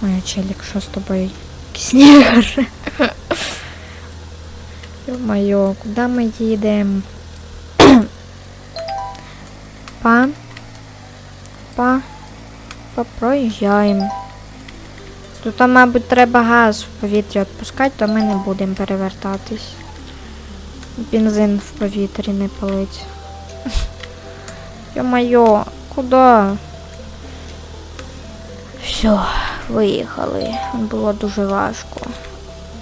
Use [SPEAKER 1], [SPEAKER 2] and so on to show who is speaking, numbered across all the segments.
[SPEAKER 1] Моя челік, що з тобою? Якийсь негр. Йо-моє, куди ми їдемо? Па. Па. Па, проїжджаємо. Тут, мабуть, треба газ в повітрі відпускати, то ми не будемо перевертатись. Бензин в повітрі не палить. Йо-моє, куди? Все, виїхали. Було дуже важко.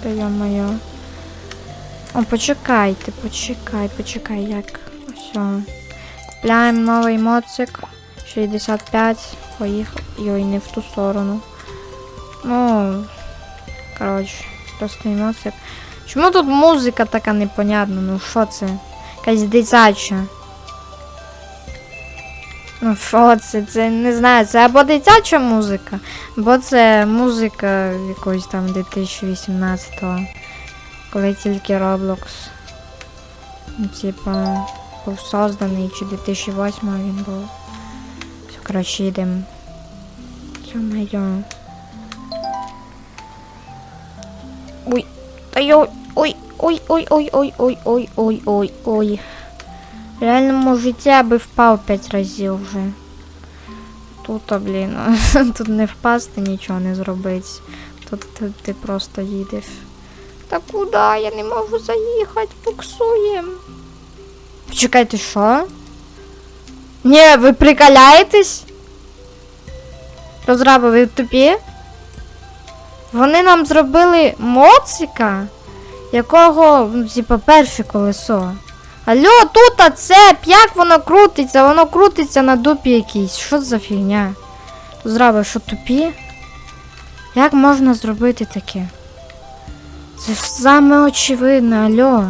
[SPEAKER 1] Та йо-моє. О, почекайте, почекай, почекай, як. Все. Купляємо новий моцик. 65. Поїхав. Йой, не в ту сторону. Ну. Коротше, простий моцик. Чому тут музика така непонятна? Ну що це? Якась дитяча. Що це? Це не знаю, це або дитяча музика, або це музика якоїсь там 2018-го. Коли тільки Roblox. ну, Типа був созданий, чи 2008 він був. Все, коротше, йдемо. Ё-моё. Ой, та йо, ой, ой, ой, ой, ой, ой, ой, ой, ой, ой. Реальному житті я би впав 5 разів вже. Тут, а, блін, тут не впасти, нічого не зробити. Тут ти, ти просто їдеш. Та куди? Я не можу заїхати, буксуєм. Почекайте, що? Ні, ви прикаляєтесь? Розраби, ви тупі? Вони нам зробили моцика, якого, ну, типа, перше колесо. Алло, тут а цеп, як воно крутиться? Воно крутиться на дупі якійсь. Що за фігня? Розраби, що тупі? Як можна зробити таке? Це ж саме очевидно, алло.